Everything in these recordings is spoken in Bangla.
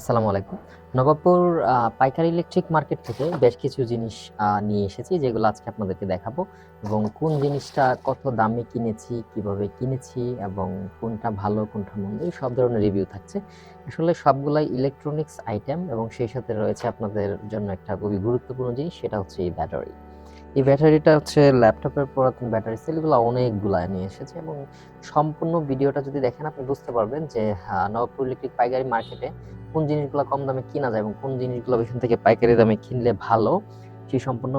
আসসালামু আলাইকুম। নবাবপুর পাইকারি ইলেকট্রিক মার্কেট থেকে বেশ কিছু জিনিস নিয়ে এসেছি, যেগুলো আজকে আপনাদেরকে দেখাবো এবং কোন জিনিসটা কত দামে কিনেছি, কীভাবে কিনেছি এবং কোনটা ভালো, কোনটা মন্দ, এই সব ধরনের রিভিউ থাকছে। আসলে সবগুলাই ইলেকট্রনিক্স আইটেম এবং সেই সাথে রয়েছে আপনাদের জন্য একটা খুবই গুরুত্বপূর্ণ জিনিস, সেটা হচ্ছে এই ব্যাটারি এই ব্যাটারিটা হচ্ছে ল্যাপটপের পুরাতন ব্যাটারি সেলগুলো অনেকগুলা নিয়ে এসেছে এবং সম্পূর্ণ ভিডিওটা যদি দেখেন আপনি বুঝতে পারবেন যে আহ, নবাবপুর ইলেকট্রিক পাইকারি মার্কেটে কোন জিনিসগুলো কম দামে কিনা যায় এবং কোন জিনিসগুলো এখান থেকে পাইকারি দামে কিনলে ভালো সেই সম্পূর্ণ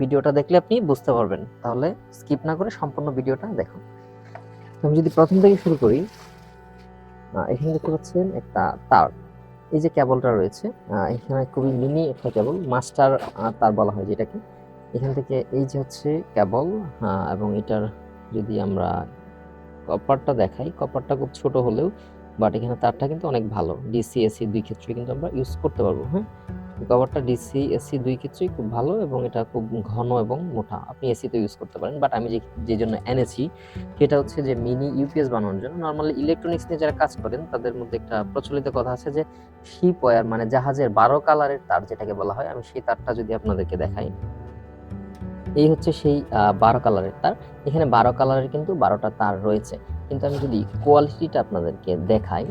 ভিডিওটা দেখলে আপনি বুঝতে পারবেন। তাহলে স্কিপ না করে সম্পূর্ণ ভিডিওটা দেখুন। আমি যদি প্রথম থেকে শুরু করি এখানে দেখতে পাচ্ছেন একটা তার। এই যে কেবলটা রয়েছে এখানে খুবই মিনি একটা কেবল মাস্টার তার বলা হয় যেটাকে। এখান থেকে এই যে হচ্ছে কেবল এবং এটার যদি আমরা কপারটা দেখাই কপারটা খুব ছোট হলেও বাট এখানে তারটা কিন্তু অনেক ভালো। ডিসি এসি দুই ক্ষেত্রে কিন্তু আমরা ইউজ করতে পারব হ্যাঁ? কভারটা ডিসি এসি দুই ক্ষেত্রেই খুব ভালো এবং এটা খুব ঘন এবং মোটা। আপনি এসিতে ইউজ করতে পারেন বাট আমি যে যে জন্য এনেছি, সেটা হচ্ছে যে মিনি ইউপিএস বানানোর জন্য। নর্মালি ইলেকট্রনিক্স নিয়ে যারা কাজ করেন, তাদের মধ্যে একটা প্রচলিত কথা আছে যে শিপ ওয়ার মানে জাহাজের বারো কালারের তার, যেটাকে বলা হয়, আমি সেই তারটা যদি আপনাদেরকে দেখাই। এই হচ্ছে সেই বারো কালারের তার। এখানে বারো কালারের কিন্তু বারোটা তার রয়েছে। কিন্তু আমি যদি কোয়ালিটিটা আপনাদেরকে দেখাই,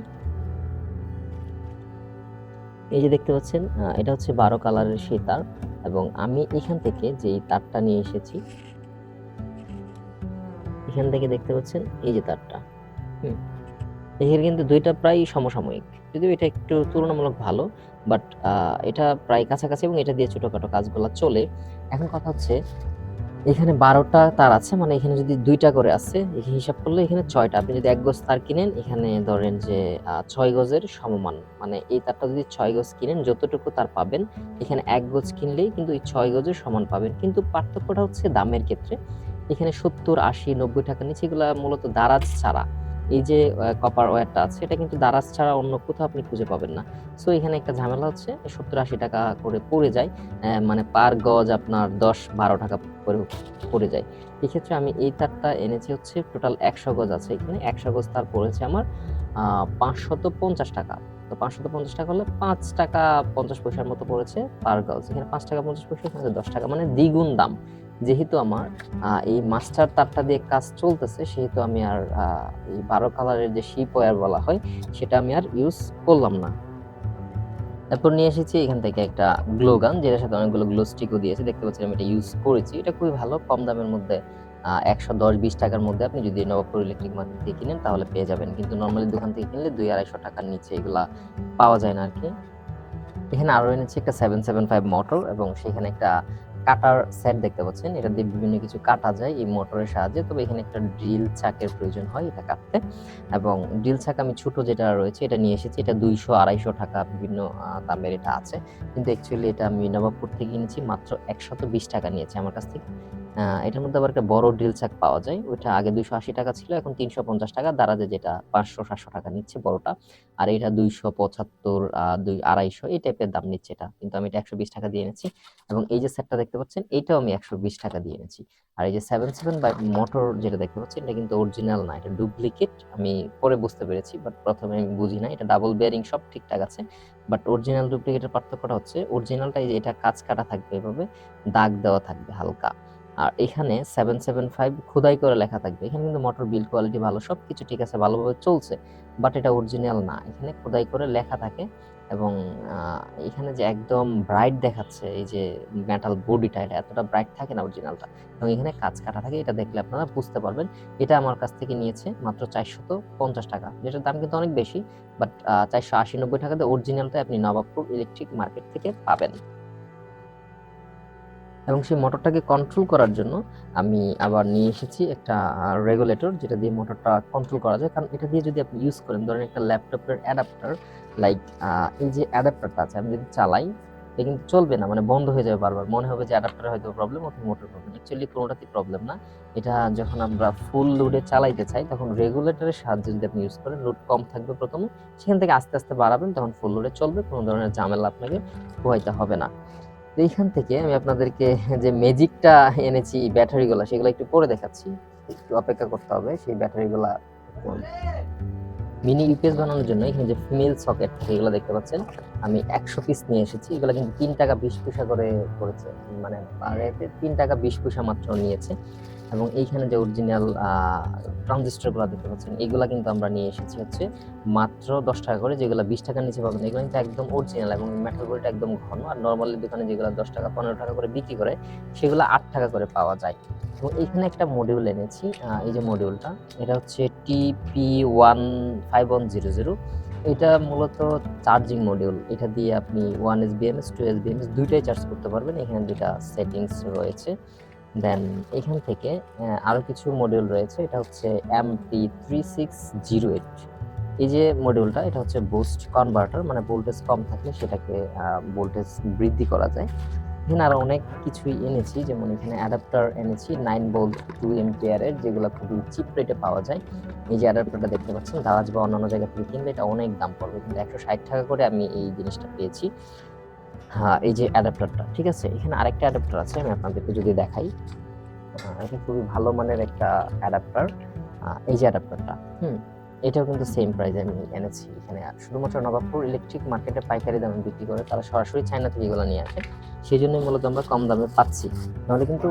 এই যে দেখতে পাচ্ছেন এটা হচ্ছে বারো কালারের সেই তার। এবং আমি এখান থেকে যে তারটা নিয়ে এসেছি, এখান থেকে দেখতে পাচ্ছেন এই যে তারটা। হুম। এখানে কিন্তু দুইটা প্রায় সমসাময়িক। যদিও এটা একটু তুলনামূলক ভালো বাট এটা প্রায় কাছাকাছি এবং এটা দিয়ে ছোটোখাটো কাজগুলো চলে। এখন কথা হচ্ছে, এখানে বারোটা তার আছে মানে এখানে যদি দুইটা করে আছে এখানে হিসাব করলে এখানে ছয়টা। আপনি যদি এক গজ তার কিনেন, এখানে ধরেন যে ছয় গজের সমমান। মানে এই তারটা যদি ছয় গজ কিনেন, যতটুকু তার পাবেন, এখানে এক গজ কিনলেই কিন্তু এই ছয় গজের সমান পাবেন। কিন্তু পার্থক্যটা হচ্ছে দামের ক্ষেত্রে। এখানে সত্তর, আশি, নব্বই টাকা নিচে এগুলা মূলত দারাজ ছাড়া। এই যে কপার ওয়্যারটা আছে, এটা কিন্তু দারাজ ছাড়া অন্য কোথাও আপনি খুঁজে পাবেন না। সো এখানে একটা ঝামেলা হচ্ছে, সত্তর আশি টাকা করে পড়ে যায় মানে পার গজ আপনার দশ বারো টাকা করে পড়ে যায়। এক্ষেত্রে আমি এই তারটা এনেছি হচ্ছে টোটাল একশো গজ আছে এখানে, একশো গজ তার পড়েছে আমার পাঁচশত পঞ্চাশ টাকা। তো পাঁচশত পঞ্চাশ টাকা হলে পাঁচ টাকা পঞ্চাশ পয়সার মতো পড়েছে পার গজ। এখানে পাঁচ টাকা পঞ্চাশ পয়সা, এখানে দশ টাকা মানে দ্বিগুণ দাম। যেহেতু আমার এই মাস্টার তারটা দিয়ে কাজ চলতেছে, সেহেতু আমি আর এই বারো কালারের যে শিপ ওয়ার বলা হয়, সেটা আমি আর ইউজ করলাম না। তারপর নিয়ে এসেছি এখান থেকে একটা গ্লো গান, যেটার সাথে অনেকগুলো গ্লো স্টিকও দিয়েছে। দেখতে পাচ্ছি আমি এটা ইউজ করেছি। এটা খুবই ভালো, কম দামের মধ্যে একশো দশ বিশ টাকার মধ্যে আপনি যদি নবাবপুর ইলেকট্রিক মার্কেট থেকে কিনেন, তাহলে পেয়ে যাবেন। কিন্তু নর্মালি দোকান থেকে কিনলে দুই আড়াইশো টাকার নিচে এগুলা পাওয়া যায় না আর কি এখানে আরও এনেছি একটা সেভেন সেভেন ফাইভ মোটর এবং সেখানে একটা কাটার সেট দেখতে পাচ্ছেন। এটা দিয়ে বিভিন্ন কিছু কাটা যায় এই মোটরের সাহায্যে। তবে এখানে একটা ড্রিল চাকের প্রয়োজন হয় এটা কাটতে। এবং ড্রিল চাক আমি ছোট যেটা রয়েছে এটা নিয়ে এসেছি। এটা দুইশো আড়াইশো টাকা বিভিন্ন দামের এটা আছে। কিন্তু অ্যাকচুয়ালি এটা আমি নবাবপুর থেকে কিনেছি মাত্র একশত বিশ টাকা নিয়েছে আমার কাছ থেকে। এটার মধ্যে আবার একটা বড় ড্রিল চাক পাওয়া যায়। ওইটা আগে দুইশো আশি টাকা ছিল, এখন তিনশো পঞ্চাশ টাকা। দারাজে যেটা পাঁচশো, সাতশো টাকা নিচ্ছে বড়টা। আর এটা দুইশো পঁচাত্তর দুই আড়াইশো, এই টাইপের দাম নিচ্ছে এটা। কিন্তু আমি এটা একশো বিশ টাকা দিয়ে এনেছি। এবং এই যে সেটটা দেখতে পাচ্ছেন এইটাও আমি একশো বিশ টাকা দিয়ে এনেছি। আর এই যে সেভেন সেভেন বাই মোটর যেটা দেখতে পাচ্ছেন, এটা কিন্তু অরিজিনাল না, এটা ডুপ্লিকেট আমি পরে বুঝতে পেরেছি বাট প্রথমে আমি বুঝি না এটা ডাবল বেয়ারিং সব ঠিকঠাক আছে। বাট অরিজিনাল ডুপ্লিকেটের পার্থক্যটা হচ্ছে অরিজিনালটা এটা কাজ কাটা থাকবে এভাবে, দাগ দেওয়া থাকবে হালকা। আর এখানে সেভেন সেভেন ফাইভ খোদাই করে লেখা থাকবে। এখানে কিন্তু মোটর বিল কোয়ালিটি ভালো সব কিছু ঠিক আছে, ভালোভাবে চলছে বাট এটা অরিজিনাল না। এখানে খোদাই করে লেখা থাকে এবং এখানে যে একদম ব্রাইট দেখাচ্ছে, এই যে মেটাল বডিটা, এটা এতটা ব্রাইট থাকে না অরিজিনালটা এবং এখানে কাজ কাটা থাকে, এটা দেখলে আপনারা বুঝতে পারবেন। এটা আমার কাছ থেকে নিয়েছে মাত্র চারশত পঞ্চাশ টাকা। যেটার দাম কিন্তু অনেক বেশি বাট চারশো আশি নব্বই টাকাতে অরিজিনালটা আপনি নবাবপুর ইলেকট্রিক মার্কেট থেকে পাবেন। এবং সেই মোটরটাকে কন্ট্রোল করার জন্য আমি আবার নিয়ে এসেছি একটা রেগুলেটর যেটা দিয়ে মোটরটা কন্ট্রোল করা যায়। কারণ এটা দিয়ে যদি আপনি ইউজ করেন, ধরেন একটা ল্যাপটপের অ্যাডাপ্টার লাইক এই যে অ্যাডাপ্টারটা আছে, আমি যদি চালাই, এটা কিন্তু চলবে না মানে বন্ধ হয়ে যাবে বারবার। মনে হবে যে অ্যাডাপ্টারে হয়তো প্রবলেম অথবা মোটর প্রবলেম অ্যাকচুয়ালি কোনোটাতেই প্রবলেম না। এটা যখন আমরা ফুল লোডে চালাইতে চাই, তখন রেগুলেটরের সাহায্যে যদি আপনি ইউজ করেন লোড কম থাকবে প্রথমে। সেখান থেকে আস্তে আস্তে বাড়াবেন, তখন ফুল লোডে চলবে। কোনো ধরনের ঝামেলা আপনাকে পোহাইতে হবে না। তো এইখান থেকে আমি আপনাদেরকে যে ম্যাজিকটা এনেছি ব্যাটারিগুলো, সেগুলো একটু পরে দেখাচ্ছি। একটু অপেক্ষা করতে হবে, সেই ব্যাটারিগুলা মিনি ইউপিএস বানানোর জন্য এখানে যে ফিমেল সকেট এগুলো দেখতে পাচ্ছেন, আমি একশো পিস নিয়ে এসেছি, এগুলো কিন্তু তিন টাকা বিশ পয়সা করে করেছে মানে তিন টাকা বিশ পয়সা মাত্র নিয়েছে। এবং এইখানে যে অরিজিনাল ট্রানজিস্টরগুলো দেখতে পাচ্ছেন, এগুলো কিন্তু আমরা নিয়ে এসেছি হচ্ছে মাত্র দশ টাকা করে, যেগুলো বিশ টাকার নিচে পাবেন। এগুলো কিন্তু একদম অরিজিনাল এবং মেটাল বডিটা একদম ঘন, আর নর্মালি দোকানে যেগুলো দশ টাকা, পনেরো টাকা করে বিক্রি করে, সেগুলো আট টাকা করে পাওয়া যায়। এবং এখানে একটা মডিউল এনেছি এই যে মডিউলটা এটা হচ্ছে TP one five one zero zero. এটা মূলত চার্জিং মডিউল এটা দিয়ে আপনি one S BMS two S BMS দুইটাই চার্জ করতে পারবেন। এখানে দুইটা সেটিংস রয়েছে। দেন এখান থেকে আরও কিছু মডিউল রয়েছে। এটা হচ্ছে MP three six zero eight এই যে মডিউলটা এটা হচ্ছে বুস্ট কনভার্টার মানে ভোল্টেজ কম থাকলে সেটাকে ভোল্টেজ বৃদ্ধি করা যায়। এখানে আরও অনেক কিছুই এনেছি, যেমন এখানে অ্যাডাপ্টার এনেছি নাইন ভোল্ট টু এমপিয়ারের যেগুলো খুবই চিপ রেটে পাওয়া যায়। এই যে অ্যাডাপ্টারটা দেখতে পাচ্ছেন, দারাজ বা অন্যান্য জায়গা থেকে কিনলে এটা অনেক দাম পড়বে, কিন্তু একশো ষাট টাকা করে আমি এই জিনিসটা পেয়েছি। হ্যাঁ এই যে অ্যাডাপ্টারটা ঠিক আছে? এখানে আরেকটা অ্যাডাপ্টার আছে, আমি আপনাদেরকে যদি দেখাই। এটা খুবই ভালো মানের একটা অ্যাডাপ্টার এই যে অ্যাডাপ্টারটা হুম। এটাও কিন্তু সেম প্রাইসে আমি এনেছি। এখানে শুধুমাত্র নবাবপুর ইলেকট্রিক মার্কেটে পাইকারি দামে বিক্রি করে তারা সরাসরি চায়না থেকে এগুলো নিয়ে আসে। সেই জন্যই মূলত আমরা কম দামে পাচ্ছি। নাহলে কিন্তু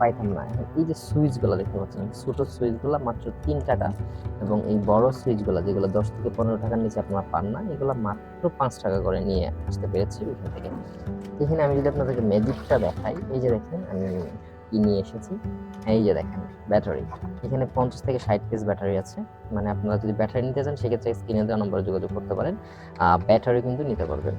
পাইতাম না। এই যে সুইচগুলো দেখতে পাচ্ছেন, ছোটো সুইচগুলো মাত্র তিন টাকা এবং এই বড় সুইচগুলো যেগুলো দশ থেকে পনেরো টাকার নিচে আপনারা পান না, এগুলো মাত্র পাঁচ টাকা করে নিয়ে আসতে পেরেছি ওইখান থেকে। এখানে আমি যদি আপনাদেরকে ম্যাজিকটা দেখাই, এই যে দেখেন আমি কি নিয়ে এসেছি? এই যে দেখেন ব্যাটারি এখানে পঞ্চাশ থেকে ষাট পিস ব্যাটারি আছে। মানে আপনারা যদি ব্যাটারি নিতে চান, সেক্ষেত্রে স্ক্রিনে দেওয়া নম্বরে যোগাযোগ করতে পারেন। ব্যাটারি কিন্তু নিতে পারবেন।